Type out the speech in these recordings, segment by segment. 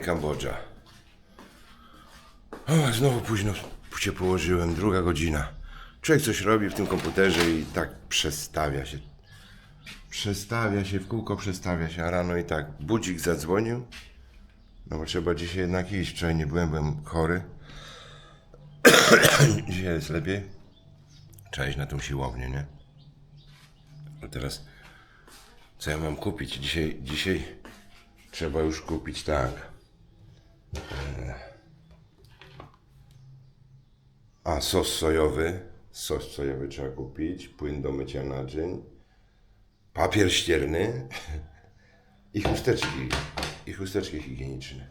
Kambodża. O, znowu późno się położyłem, druga godzina. Człowiek coś robi w tym komputerze i tak przestawia się. Przestawia się, w kółko przestawia się, a rano i tak budzik zadzwonił. No bo trzeba dzisiaj jednak iść. Wczoraj nie byłem, byłem chory. dzisiaj jest lepiej. Trzeba iść na tą siłownię, nie? A teraz co ja mam kupić? Dzisiaj, dzisiaj trzeba już kupić tak. A sos sojowy. Sos sojowy trzeba kupić. Płyn do mycia naczyń. Papier ścierny. I chusteczki. I chusteczki higieniczne.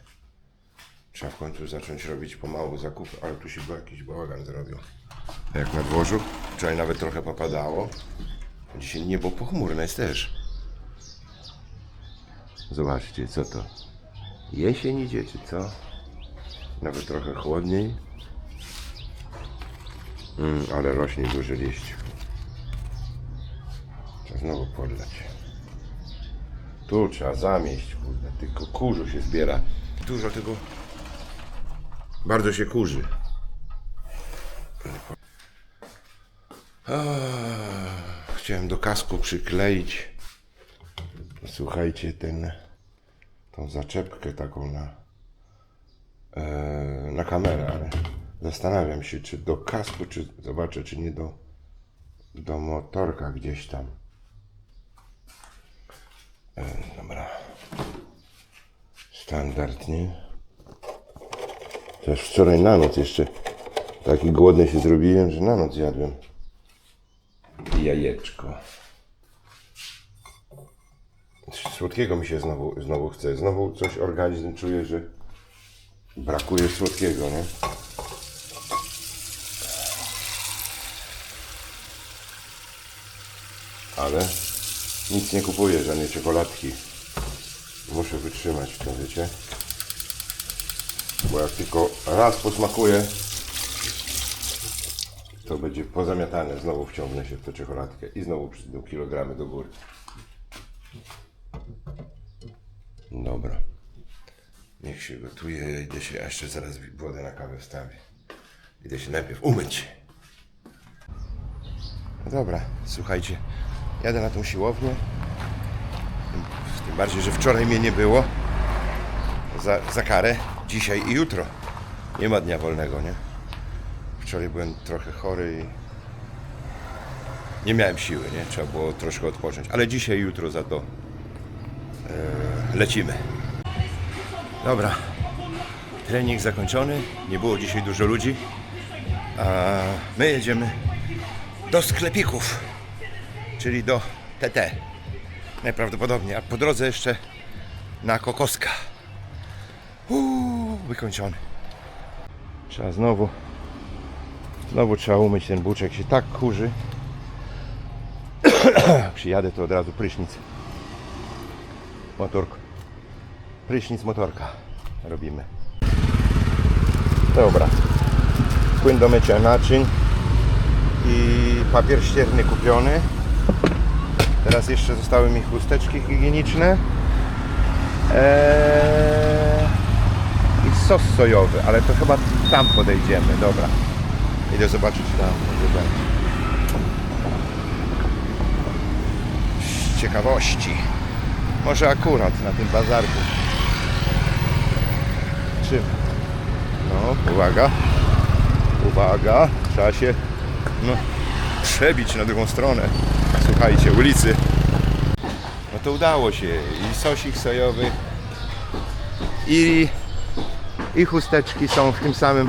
Trzeba w końcu zacząć robić pomału zakupy, ale tu się jakiś bałagan zrobił. Jak na dworzu. Wczoraj nawet trochę popadało. Dzisiaj niebo pochmurne jest też. Zobaczcie, co to. Jesień idzie, czy co? Nawet trochę chłodniej. Mm, ale rośnie duży liść. Trzeba znowu podlać. Tu trzeba zamieść, kurde. Tylko kurzu się zbiera. Dużo tego... Bardzo się kurzy. Chciałem do kasku przykleić. Słuchajcie, ten, tą zaczepkę taką na, e, na kamerę, ale zastanawiam się, czy do kasku, czy zobaczę, czy nie do, do motorka gdzieś tam. E, dobra. Standard, nie? Też wczoraj na noc jeszcze taki głodny się zrobiłem, że na noc jadłem jajeczko. Słodkiego mi się znowu, znowu chce. Znowu coś organizm czuje, że brakuje słodkiego, nie? Ale nic nie kupuję, żadnej czekoladki. Muszę wytrzymać tym, wiecie? Bo jak tylko raz posmakuję, to będzie pozamiatane. Znowu wciągnę się w tę czekoladkę i znowu przyjdą kilogramy do góry. Dobra. Niech się gotuje. Ja idę się, jeszcze zaraz wodę na kawę wstawię. Idę się najpierw umyć. No dobra, słuchajcie. Jadę na tą siłownię. Tym, tym bardziej, że wczoraj mnie nie było. Za, za karę. Dzisiaj i jutro. Nie ma dnia wolnego, nie? Wczoraj byłem trochę chory i nie miałem siły, nie? Trzeba było troszkę odpocząć. Ale dzisiaj, jutro za to e, lecimy. Dobra. Trening zakończony. Nie było dzisiaj dużo ludzi. A my jedziemy do sklepików, czyli do TT. Najprawdopodobniej. A po drodze jeszcze na Kokoska. Uuu, wykończony. Trzeba znowu Znowu trzeba umyć ten buczek, się tak kurzy. Przyjadę to od razu prysznic. Motork. Prysznic motorka robimy. Dobra. Płyn do mycia naczyń i papier ścierny kupiony. Teraz jeszcze zostały mi chusteczki higieniczne. Eee, I sos sojowy, ale to chyba tam podejdziemy. Dobra. Idę zobaczyć tam, może będzie. Z ciekawości. Może akurat na tym bazarku. No, uwaga. Uwaga. Trzeba się no, przebić na drugą stronę. Słuchajcie, ulicy. No to udało się. I sosik sojowy. I, i chusteczki są w tym samym.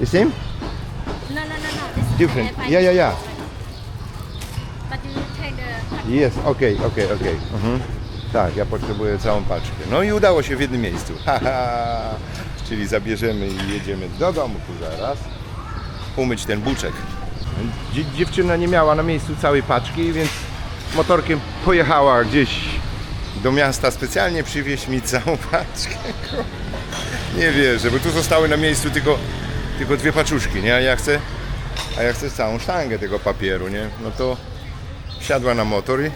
Jest im? No, no, no, no. This Different. the Yeah, yeah, yeah. But you take the Jest, okej, okej, okej. Mhm. Tak, ja potrzebuję całą paczkę. No i udało się w jednym miejscu. Haha. Czyli zabierzemy i jedziemy do domu tu zaraz. Umyć ten buczek. Dzie- dziewczyna nie miała na miejscu całej paczki, więc motorkiem pojechała gdzieś do miasta specjalnie przywieźć mi całą paczkę. Nie wierzę, bo tu zostały na miejscu tylko, tylko dwie paczuszki, nie? A ja chcę, a ja chcę całą sztangę tego papieru, nie? No to wsiadła na motor i,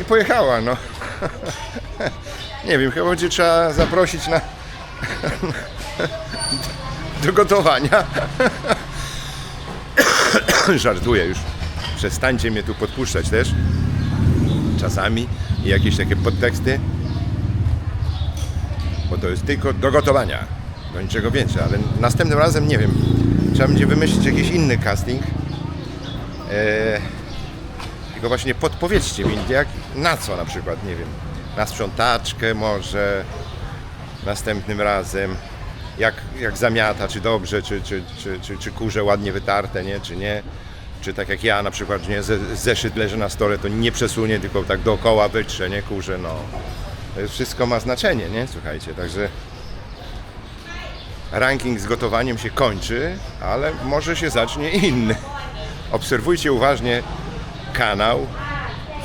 i pojechała, no. Nie wiem, chyba będzie trzeba zaprosić na, do gotowania. Żartuję już. Przestańcie mnie tu podpuszczać też. Czasami i jakieś takie podteksty. Bo to jest tylko do gotowania. Do niczego więcej. Ale następnym razem nie wiem. Trzeba będzie wymyślić jakiś inny casting. Eee, tylko właśnie podpowiedzcie mi, jak, na co na przykład, nie wiem. Na sprzątaczkę może następnym razem. Jak, jak zamiata, czy dobrze, czy, czy, czy, czy, czy kurze ładnie wytarte, nie, czy nie. Czy tak jak ja na przykład, nie, ze- zeszyt leży na stole, to nie przesunie, tylko tak dookoła wytrze, nie, kurze, no. Wszystko ma znaczenie, nie, słuchajcie, także ranking z gotowaniem się kończy, ale może się zacznie inny. Obserwujcie uważnie kanał,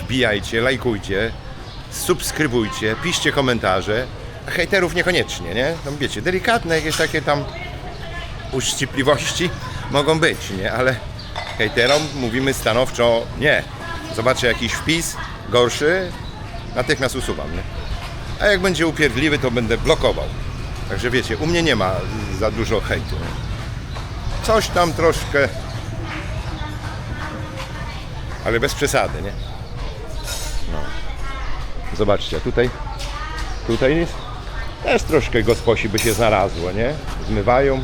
wbijajcie, lajkujcie, subskrybujcie, piszcie komentarze. Hejterów niekoniecznie, nie? No wiecie, delikatne jakieś takie tam uszczypliwości mogą być, nie? Ale hejterom mówimy stanowczo nie. Zobaczę jakiś wpis gorszy, natychmiast usuwam, nie? A jak będzie upierdliwy, to będę blokował. Także wiecie, u mnie nie ma za dużo hejtu. Nie? Coś tam troszkę, ale bez przesady, nie? No. Zobaczcie, tutaj, tutaj jest też troszkę gosposi by się znalazło, nie? Zmywają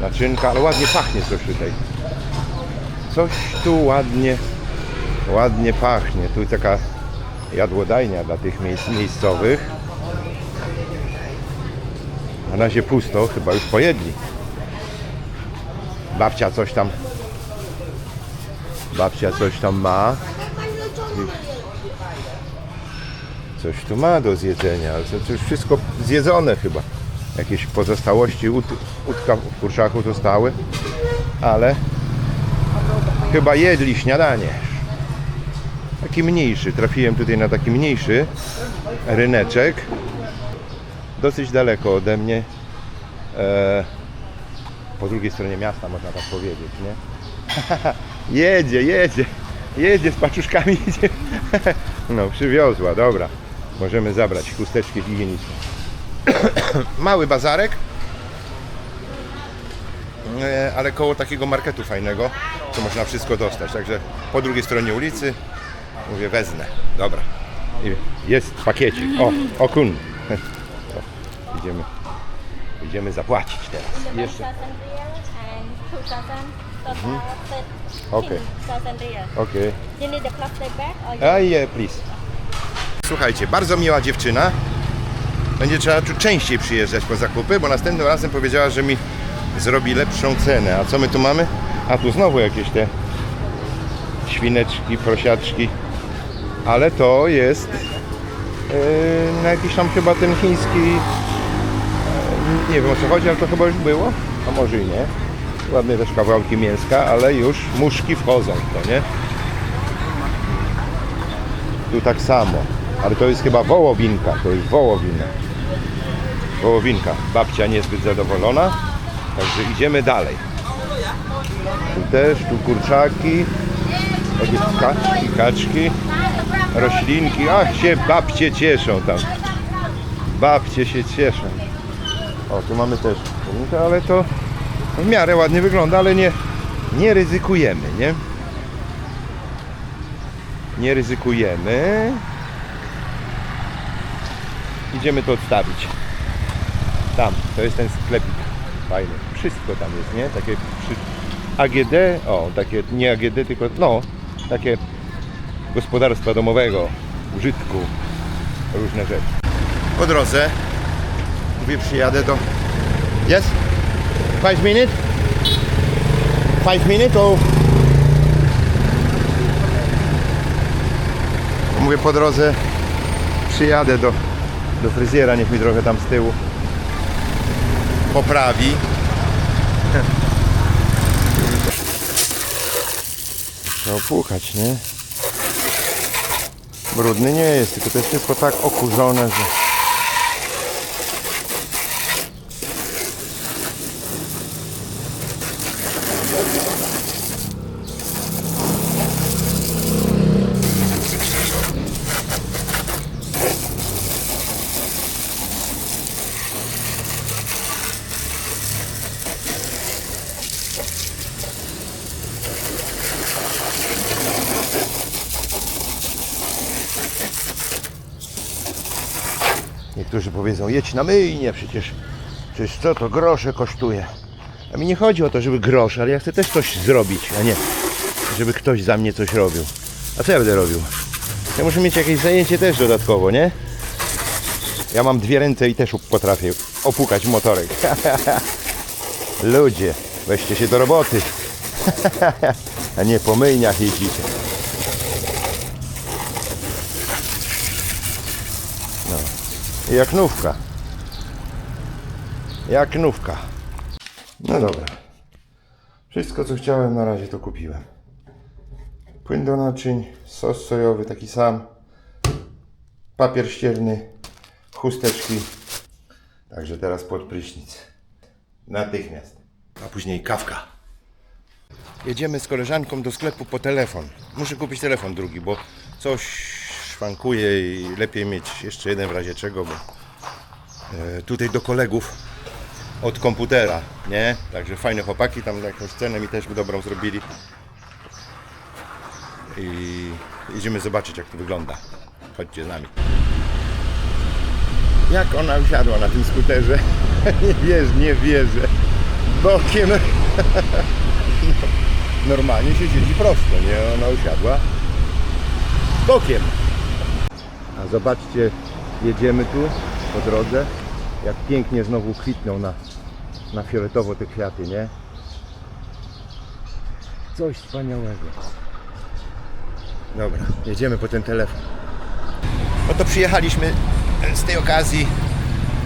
naczynka, ale ładnie pachnie coś tutaj. Coś tu ładnie, ładnie pachnie. Tu taka jadłodajnia dla tych miejsc, miejscowych. Na razie pusto, chyba już pojedli. Babcia coś tam. Babcia coś tam ma. Coś tu ma do zjedzenia, ale to, już wszystko zjedzone chyba. Jakieś pozostałości ut, utka w kurszaku zostały, ale chyba jedli śniadanie. Taki mniejszy, trafiłem tutaj na taki mniejszy ryneczek. Dosyć daleko ode mnie. E, po drugiej stronie miasta można tak powiedzieć, nie? jedzie, jedzie, jedzie z paczuszkami, no, przywiozła, dobra. Możemy zabrać chusteczki higieniczne. Mały bazarek, e, ale koło takiego marketu fajnego, to można wszystko dostać. Także po drugiej stronie ulicy mówię, wezmę. Dobra. I jest pakiecik. O, okun. Idziemy, idziemy zapłacić teraz. Jeszcze. 1000 real and 2000 total set Okay. 1000 real. Okej. You need the plastic bag or you A je, please. Słuchajcie, bardzo miła dziewczyna. Będzie trzeba tu częściej przyjeżdżać po zakupy, bo następnym razem powiedziała, że mi zrobi lepszą cenę. A co my tu mamy? A tu znowu jakieś te świneczki, prosiaczki. Ale to jest yy, na jakiś tam chyba ten chiński. Yy, nie wiem o co chodzi, ale to chyba już było. A może i nie. Ładne też kawałki mięska, ale już muszki wchodzą w to, nie? Tu tak samo. Ale to jest chyba wołowinka. To jest wołowina. Wołowinka. Babcia niezbyt zadowolona. Także idziemy dalej. Tu też, tu kurczaki. Jakieś kaczki, kaczki. Roślinki. Ach się babcie cieszą tam. Babcie się cieszą. O, tu mamy też ale to w miarę ładnie wygląda, ale nie, nie ryzykujemy, nie? nie ryzykujemy. Idziemy to odstawić. Tam, to jest ten sklepik. Fajny. Wszystko tam jest, nie? Takie przy... AGD, o, takie nie AGD, tylko no, takie gospodarstwa domowego, użytku, różne rzeczy. Po drodze mówię, przyjadę do... Yes? Five minutes? Five minutes or... Mówię po drodze przyjadę do, do fryzjera, niech mi trochę tam z tyłu poprawi. Trzeba opłukać, nie? Brudny nie jest, tylko to jest wszystko tak okurzone, że... Powiedzą, jedź na myjnie, przecież, przecież co to grosze kosztuje. A mi nie chodzi o to, żeby grosze, ale ja chcę też coś zrobić, a nie, żeby ktoś za mnie coś robił. A co ja będę robił? Ja muszę mieć jakieś zajęcie też dodatkowo, nie? Ja mam dwie ręce i też potrafię opukać motorek. Ludzie, weźcie się do roboty. A nie po myjniach jeździcie. No. I Jak nówka. Jak nówka. No dobra. Wszystko co chciałem na razie to kupiłem. Płyn do naczyń, sos sojowy taki sam, papier ścierny, chusteczki. Także teraz pod prysznic. Natychmiast. A później kawka. Jedziemy z koleżanką do sklepu po telefon. Muszę kupić telefon drugi, bo coś szwankuje i lepiej mieć jeszcze jeden w razie czego, bo e, tutaj do kolegów od komputera, nie? Także fajne chłopaki, tam jakąś cenę mi też dobrą zrobili. I jedziemy zobaczyć jak to wygląda. Chodźcie z nami. Jak ona usiadła na tym skuterze? nie wierzę, nie wierzę. Bokiem. Normalnie się siedzi prosto, nie? Ona usiadła bokiem. A zobaczcie, jedziemy tu po drodze. Jak pięknie znowu kwitną na, na fioletowo te kwiaty, nie? Coś wspaniałego. Dobra, jedziemy po ten telefon. No to przyjechaliśmy z tej okazji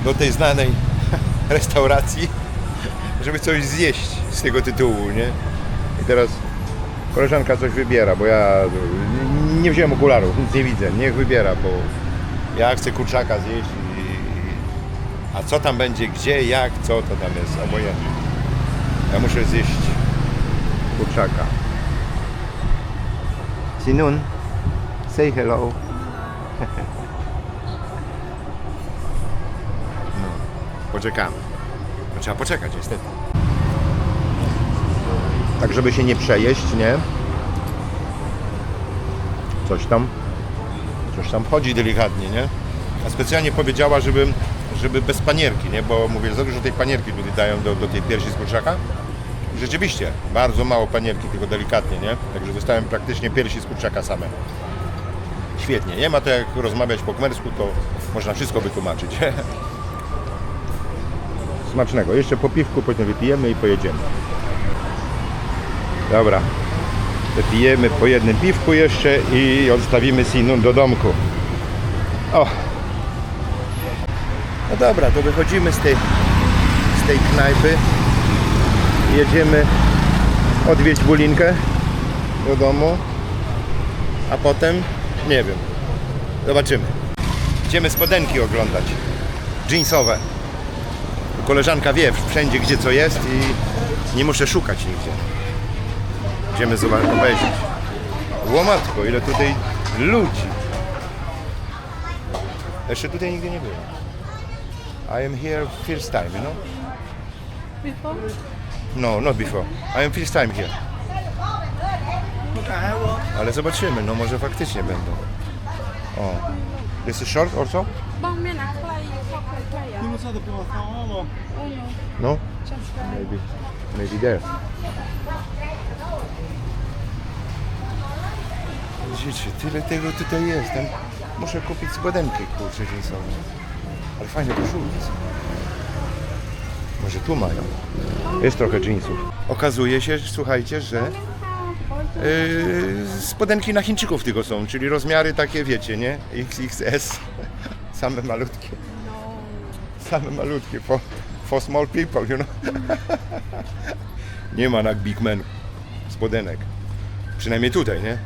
do tej znanej restauracji, żeby coś zjeść z tego tytułu, nie? I teraz koleżanka coś wybiera, bo ja nie- wziąłem okularów, nic nie widzę. Niech wybiera, bo ja chcę kurczaka zjeść i... A co tam będzie, gdzie, jak, co to tam jest, obojętnie. Ja muszę zjeść kurczaka. Sinun, say hello. No, poczekamy. No, trzeba poczekać niestety. Tak, żeby się nie przejeść, nie? Coś tam. Coś tam chodzi delikatnie, nie? A specjalnie powiedziała, żeby, żeby bez panierki, nie? Bo mówię, za dużo tej panierki tutaj dają do, do tej piersi z kurczaka. Rzeczywiście, bardzo mało panierki, tylko delikatnie, nie? Także dostałem praktycznie piersi z kurczaka same. Świetnie, nie ma to jak rozmawiać po kmersku, to można wszystko wytłumaczyć. Smacznego. Jeszcze po piwku, potem wypijemy i pojedziemy. Dobra. Wypijemy po jednym piwku jeszcze i odstawimy Sinun do domku. O! No dobra, to wychodzimy z tej, z tej knajpy. Jedziemy odwieźć Bulinkę do domu. A potem, nie wiem, zobaczymy. Idziemy spodenki oglądać. Jeansowe. Koleżanka wie wszędzie, gdzie co jest i nie muszę szukać nigdzie. Idziemy zobaczyć, obejrzeć. Łomatko, ile tutaj ludzi. Jeszcze tutaj nigdy nie byłem. I am here first time, you know? Before? No, not before. I am first time here. Ale zobaczymy, no może faktycznie będą. O. This is short or so? No? Maybe. Maybe there. Widzicie, tyle tego tutaj jest. Tam muszę kupić spodenki, kurczę, jeansową. Ale fajne koszulki są. Może tu mają. Jest trochę jeansów. Okazuje się, słuchajcie, że yy, spodenki na Chińczyków tylko są, czyli rozmiary takie, wiecie, nie? XXS. Same malutkie. Same malutkie. For, for small people, you know. Nie ma na Big Man spodenek. Przynajmniej tutaj, nie?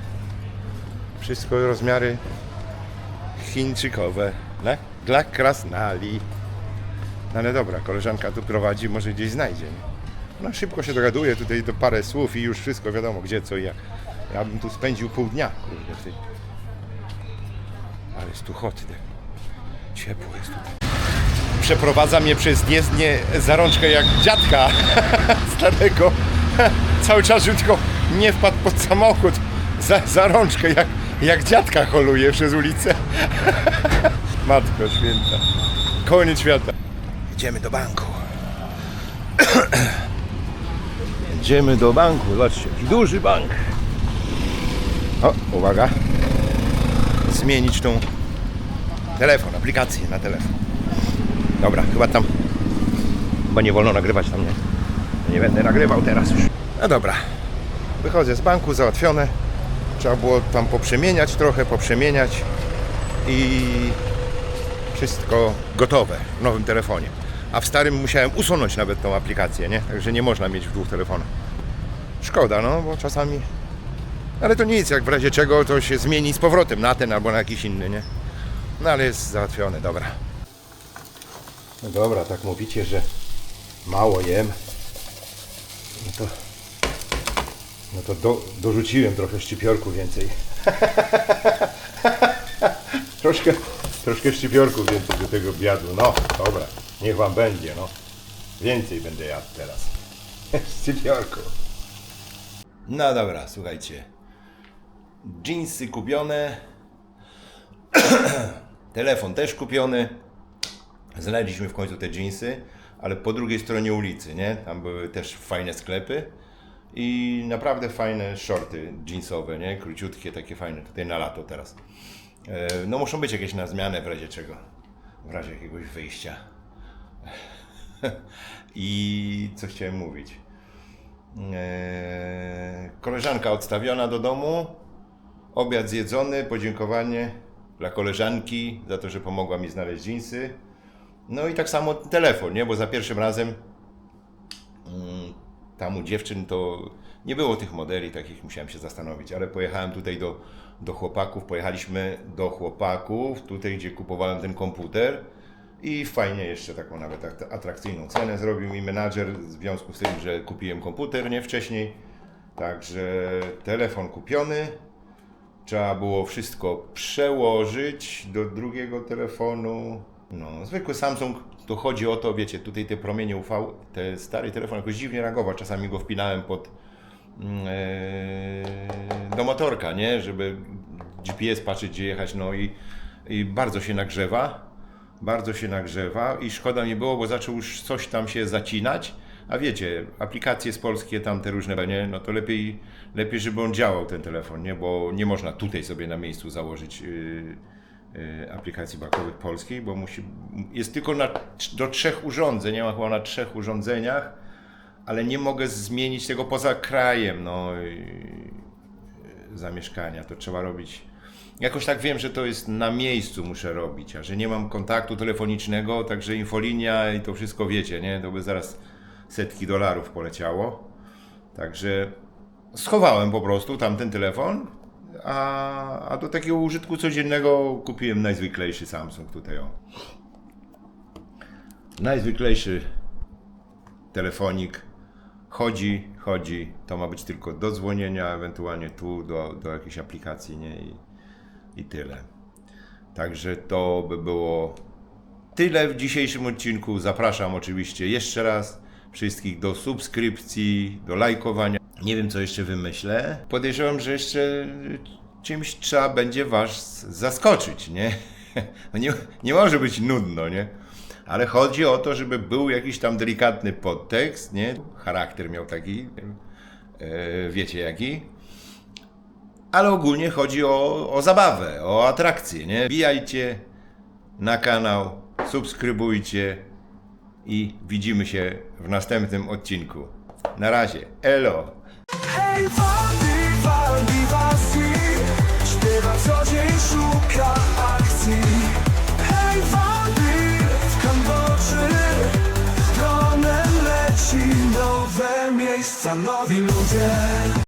Wszystko rozmiary chińczykowe. Dla, dla krasnali. No ale dobra, koleżanka tu prowadzi, może gdzieś znajdzie. Ona szybko się dogaduje, tutaj to parę słów i już wszystko wiadomo gdzie, co i jak. Ja bym tu spędził pół dnia, kurde. Ale jest tu hotne. Ciepło jest tutaj przeprowadza mnie przez jezdnię za rączkę jak dziadka starego. Cały czas, żeby tylko nie wpadł pod samochód za, za rączkę, jak, jak dziadka holuje przez ulicę. Matko święta. koniec świata. Idziemy do banku. Idziemy do banku. Zobaczcie, duży bank. O, uwaga. Zmienić tą telefon, aplikację na telefon. Dobra, chyba tam. Chyba nie wolno nagrywać tam, nie? Nie będę nagrywał teraz już. No dobra. Wychodzę z banku, załatwione. Trzeba było tam poprzemieniać trochę, poprzemieniać i wszystko gotowe w nowym telefonie. A w starym musiałem usunąć nawet tą aplikację, nie? Także nie można mieć w dwóch telefonach. Szkoda, no, bo czasami... Ale to nic, jak w razie czego to się zmieni z powrotem na ten albo na jakiś inny, nie? No ale jest załatwione, dobra. No dobra, tak mówicie, że mało jem. No to, no to do, dorzuciłem trochę szczypiorku więcej. troszkę, troszkę szczypiorku więcej do tego obiadu. No, dobra, niech wam będzie, no. Więcej będę jadł teraz. Szczypiorku. No dobra, słuchajcie. Jeansy kupione. Telefon też kupiony. Znaleźliśmy w końcu te jeansy, ale po drugiej stronie ulicy, nie? Tam były też fajne sklepy i naprawdę fajne shorty jeansowe, nie? Króciutkie, takie fajne, tutaj na lato teraz. E, No muszą być jakieś na zmianę w razie czego, w razie jakiegoś wyjścia. I co chciałem mówić? E, Koleżanka odstawiona do domu, obiad zjedzony, podziękowanie dla koleżanki za to, że pomogła mi znaleźć dżinsy. No i tak samo telefon, nie? Bo za pierwszym razem mm, tam u dziewczyn to nie było tych modeli takich, musiałem się zastanowić, ale pojechałem tutaj do, do chłopaków, pojechaliśmy do chłopaków, tutaj gdzie kupowałem ten komputer i fajnie jeszcze taką nawet at- atrakcyjną cenę zrobił mi menadżer w związku z tym, że kupiłem komputer nie wcześniej. Także telefon kupiony, Trzeba było wszystko przełożyć do drugiego telefonu. No, zwykły Samsung, to chodzi o to, wiecie, tutaj te promienie UV, te stary telefon jakoś dziwnie reagował. Czasami go wpinałem pod e, do motorka, nie? Żeby GPS patrzeć, gdzie jechać, no i, i bardzo się nagrzewa. Bardzo się nagrzewa i szkoda mi było, bo zaczął już coś tam się zacinać. A wiecie, aplikacje z polskie, tam te różne, nie? no to lepiej, lepiej, żeby on działał ten telefon, nie? Bo nie można tutaj sobie na miejscu założyć yy, yy, aplikacji bankowych polskiej, bo musi, jest tylko na, do trzech urządzeń, ja mam chyba na trzech urządzeniach, ale nie mogę zmienić tego poza krajem, no, yy, zamieszkania. To trzeba robić. Jakoś tak wiem, że to jest na miejscu muszę robić, a że nie mam kontaktu telefonicznego, także infolinia i to wszystko wiecie, nie? To by zaraz setki dolarów poleciało. Także schowałem po prostu tamten telefon, a, a do takiego użytku codziennego kupiłem najzwyklejszy Samsung tutaj o. Najzwyklejszy telefonik. Chodzi, chodzi. To ma być tylko do dzwonienia, ewentualnie tu do, do jakiejś aplikacji, nie? I, I tyle. Także to by było tyle w dzisiejszym odcinku. Zapraszam oczywiście jeszcze raz wszystkich do subskrypcji, do lajkowania. Nie wiem, co jeszcze wymyślę. Podejrzewam, że jeszcze czymś trzeba będzie Was zaskoczyć, nie? Nie, nie może być nudno, nie? Ale chodzi o to, żeby był jakiś tam delikatny podtekst, nie? Charakter miał taki, e, wiecie jaki. Ale ogólnie chodzi o, o zabawę, o atrakcję, nie? Wbijajcie na kanał, subskrybujcie i widzimy się w następnym odcinku. Na razie, elo! Hej, Waldi, Waldi, Waldi Śpiewa co dzień, szuka akcji. Hej, Waldi, w Kambodży. Dronem leci nowe miejsca, nowi ludzie